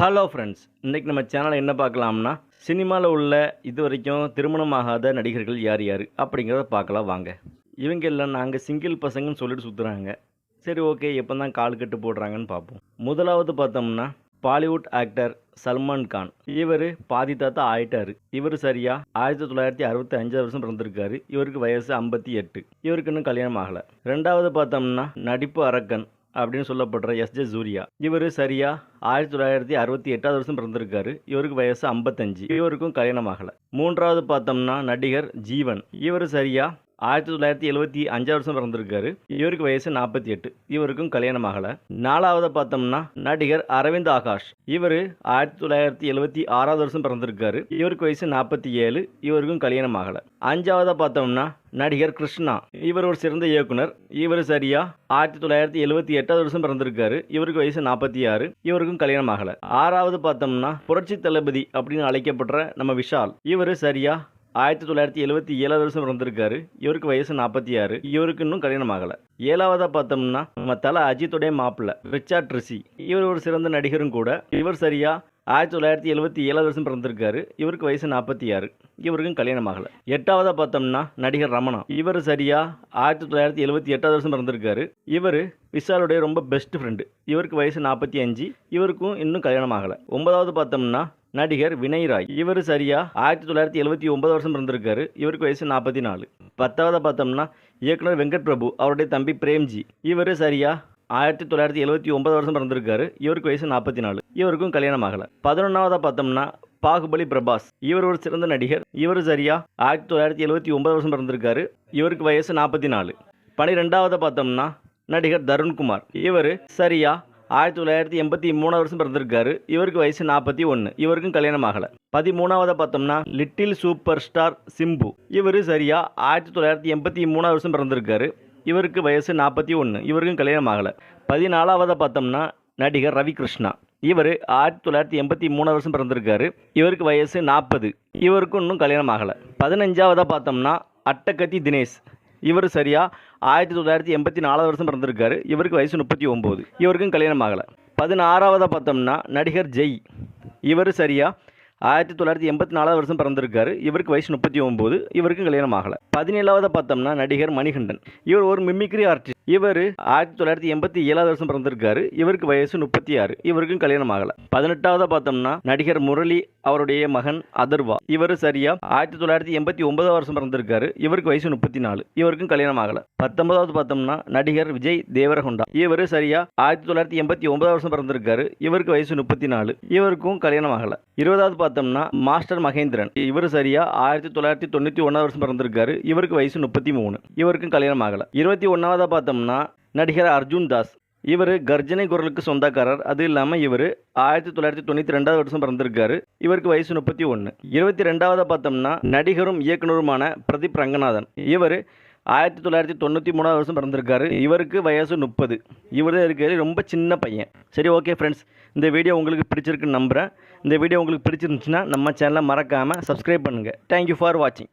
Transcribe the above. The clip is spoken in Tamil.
ஹலோ ஃப்ரெண்ட்ஸ் இன்றைக்கி நம்ம சேனலில் என்ன பார்க்கலாம்னா சினிமாவில் உள்ள இது வரைக்கும் திருமணமாகாத நடிகர்கள் யார் யார் அப்படிங்கிறத பார்க்கலாம் வாங்க. இவங்க எல்லாம் நாங்கள் சிங்கிள் பசங்கன்னு சொல்லிட்டு சுற்றுறாங்க சரி ஓகே எப்போ தான் கால் கட்டு போடுறாங்கன்னு பார்ப்போம். முதலாவது பார்த்தோம்னா பாலிவுட் ஆக்டர் சல்மான் கான் இவர் பாதி தாத்தா ஆயிட்டார். இவர் சரியா ஆயிரத்தி தொள்ளாயிரத்தி அறுபத்தி அஞ்சாவது வருஷம் பிறந்திருக்காரு. இவருக்கு வயசு ஐம்பத்தி எட்டு. இவருக்கு இன்னும் கல்யாணம் ஆகலை. ரெண்டாவது பார்த்தோம்னா நடிப்பு அரக்கன். அப்படின்னு சொல்லப்படுற எஸ் ஜே சூர்யா. இவர் சரியா ஆயிரத்தி தொள்ளாயிரத்தி அறுபத்தி எட்டாவது வருஷம் பிறந்திருக்காரு. இவருக்கு வயசு ஐம்பத்தஞ்சு. இவருக்கும் கல்யாணம் ஆகலை. மூன்றாவது பார்த்தோம்னா நடிகர் ஜீவன். இவர் சரியா ஆயிரத்தி தொள்ளாயிரத்தி எழுபத்தி அஞ்சாவது வருஷம் பிறந்திருக்காரு. இவருக்கு வயசு நாற்பத்தி எட்டு. இவருக்கும் கல்யாணம் ஆகலை. நாலாவது பார்த்தோம்னா நடிகர் அரவிந்த் ஆகாஷ். இவர் ஆயிரத்தி தொள்ளாயிரத்தி எழுபத்தி ஆறாவது வருஷம் பிறந்திருக்காரு. இவருக்கு வயசு நாற்பத்தி ஏழு. இவருக்கும் கல்யாணம் ஆகலை. அஞ்சாவதாக பார்த்தோம்னா நடிகர் கிருஷ்ணா. இவர் ஒரு சிறந்த இயக்குனர். இவர் சரியா ஆயிரத்தி தொள்ளாயிரத்தி எழுபத்தி எட்டாவது வருஷம் பிறந்திருக்காரு. இவருக்கு வயசு நாற்பத்தி ஆறு. இவருக்கும் கல்யாணம் ஆகலை. ஆறாவது பார்த்தோம்னா புரட்சி தளபதி அப்படின்னு அழைக்கப்படுற நம்ம விஷால். இவர் சரியா ஆயிரத்தி தொள்ளாயிரத்தி எழுபத்தி ஏழாவது வருஷம் பிறந்திருக்காரு. இவருக்கு வயசு நாற்பத்தி ஆறு. இவருக்கு இன்னும் கல்யாணம் ஆகலை ஏழாவதாக பார்த்தோம்னா நம்ம தலை அஜித்துடைய மாப்பிள்ளை ரிச்சார்ட் ரிசி இவர் ஒரு சிறந்த நடிகரும் கூட. இவர் சரியா ஆயிரத்தி தொள்ளாயிரத்தி எழுபத்தி ஏழாவது வருஷம் பிறந்திருக்காரு. இவருக்கு வயசு நாற்பத்தி ஆறு. இவருக்கும் கல்யாணம் ஆகலை. எட்டாவதாக பார்த்தோம்னா நடிகர் ரமணா. இவர் சரியாக ஆயிரத்தி தொள்ளாயிரத்தி எழுபத்தி எட்டாவது வருஷம் பிறந்திருக்காரு. இவர் விஷாலுடைய ரொம்ப பெஸ்ட் ஃப்ரெண்டு இவருக்கு வயசு நாற்பத்தி அஞ்சு. இவருக்கும் இன்னும் கல்யாணம் ஆகலை. ஒன்பதாவது பார்த்தோம்னா நடிகர் வினய் ராய். இவர் சரியாக ஆயிரத்தி தொள்ளாயிரத்தி எழுபத்தி ஒன்பது வருஷம் பிறந்திருக்காரு. இவருக்கு வயசு நாற்பத்தி நாலு. பத்தாவது பார்த்தோம்னா இயக்குனர் வெங்கட் பிரபு அவருடைய தம்பி பிரேம்ஜி. இவர் சரியாக ஆயிரத்தி தொள்ளாயிரத்தி எழுபத்தி ஒன்பது வருஷம் பிறந்திருக்காரு. இவருக்கு வயசு நாற்பத்தி நாலு. இவருக்கும் கல்யாணம் ஆகலை. பதினொன்றாவதாக பார்த்தோம்னா பாகுபலி பிரபாஸ். இவர் ஒரு சிறந்த நடிகர். இவர் சரியா ஆயிரத்தி தொள்ளாயிரத்தி எழுபத்தி ஒன்பது வருஷம் பிறந்திருக்காரு. இவருக்கு வயசு நாற்பத்தி நாலு. பனிரெண்டாவதாக பார்த்தோம்னா நடிகர் தருண்குமார். இவர் சரியா ஆயிரத்தி தொள்ளாயிரத்தி எண்பத்தி மூணாவது வருஷம் பிறந்திருக்காரு. இவருக்கு வயசு நாற்பத்தி ஒன்று இவருக்கும் கல்யாணம் ஆகலை. பதிமூணாவதாக பார்த்தோம்னா லிட்டில் சூப்பர் ஸ்டார் சிம்பு. இவர் சரியா ஆயிரத்தி தொள்ளாயிரத்தி எண்பத்தி மூணாவது வருஷம் பிறந்திருக்காரு. இவருக்கு வயசு நாற்பத்தி ஒன்று இவருக்கும் கல்யாணம் ஆகலை. பதினாலாவதை பார்த்தோம்னா நடிகர் ரவி கிருஷ்ணா இவர் ஆயிரத்தி தொள்ளாயிரத்தி எண்பத்தி மூணாவது வருஷம் பிறந்திருக்காரு. இவருக்கு வயசு நாற்பது இவருக்கும் இன்னும் கல்யாணம் ஆகலை. பதினஞ்சாவதாக பார்த்தோம்னா அட்டக்கத்தி தினேஷ். இவர் சரியாக ஆயிரத்தி தொள்ளாயிரத்தி எண்பத்தி நாலாவது வருஷம் பிறந்திருக்காரு. இவருக்கு வயசு முப்பத்தி ஒம்பது. இவருக்கும் கல்யாணம் ஆகலை. பதினாறாவதாக பார்த்தோம்னா நடிகர் ஜெய். இவர் சரியாக ஆயிரத்தி தொள்ளாயிரத்தி எண்பத்தி நாலாவது வருஷம் பிறந்திருக்காரு. இவருக்கு வயசு முப்பத்தி ஒம்பது. இவருக்கும் கல்யாணம் ஆகலை. பதினேழாவது பார்த்தோம்னா நடிகர் மணிகண்டன். இவர் ஒரு மிமிக்ரி ஆர்டிஸ்ட் இவர் ஆயிரத்தி தொள்ளாயிரத்தி எண்பத்தி ஏழாவது வருஷம் பிறந்திருக்காரு. இவருக்கு வயசு முப்பத்தி ஆறு. இவருக்கும் கல்யாணம் ஆகலை. பதினெட்டாவது பார்த்தோம்னா நடிகர் முரளி அவருடைய மகன் அதர்வா. இவர் சரியா ஆயிரத்தி தொள்ளாயிரத்தி எண்பத்தி ஒன்பதாம் வருஷம் பிறந்திருக்காரு. இவருக்கு வயசு முப்பத்தி நாலு. இவருக்கும் கல்யாணம் ஆகலை. பத்தொன்பதாவது பார்த்தோம்னா நடிகர் விஜய் தேவரகொண்டா. இவர் சரியா ஆயிரத்தி தொள்ளாயிரத்தி எண்பத்தி ஒன்பதாம் வருஷம் பிறந்திருக்காரு. இவருக்கு வயசு முப்பத்தி நாலு. இவருக்கும் கல்யாணம் ஆகலை. இருபதாவது பார்த்தோம்னா மாஸ்டர் மகேந்திரன். இவர் சரியா ஆயிரத்தி தொள்ளாயிரத்தி தொண்ணூற்றி ஒன்றாவது வருஷம் பிறந்திருக்காரு. இவருக்கு வயசு முப்பத்தி மூணு. இவருக்கும் கல்யாணம் ஆகலை. இருபத்தி ஒன்றாவதாக பார்த்தோம்னா நடிகர் அர்ஜுன் தாஸ். இவர் கர்ஜனை குரலுக்கு சொந்தக்காரர். அது இல்லாமல் இவர் ஆயிரத்தி தொள்ளாயிரத்தி தொண்ணூற்றி ரெண்டாவது வருஷம் பிறந்திருக்காரு. இவருக்கு வயசு முப்பத்தி ஒன்று இருபத்தி ரெண்டாவதாக பார்த்தோம்னா நடிகரும் இயக்குனருமான பிரதீப் ரங்கநாதன். இவர் ஆயிரத்தி தொள்ளாயிரத்தி தொண்ணூற்றி மூணாவது வருஷம் பிறந்திருக்காரு. இவருக்கு வயசு முப்பது. இவர் இருக்கிறது ரொம்ப சின்ன பையன். சரி ஓகே ஃப்ரெண்ட்ஸ் இந்த வீடியோ உங்களுக்கு பிடிச்சிருக்குன்னு நம்புகிறேன் இந்த வீடியோ உங்களுக்கு பிடிச்சிருந்துச்சுன்னா நம்ம சேனலை மறக்காமல் சப்ஸ்கிரைப் பண்ணுங்கள் தேங்க்யூ ஃபார் வாட்சிங்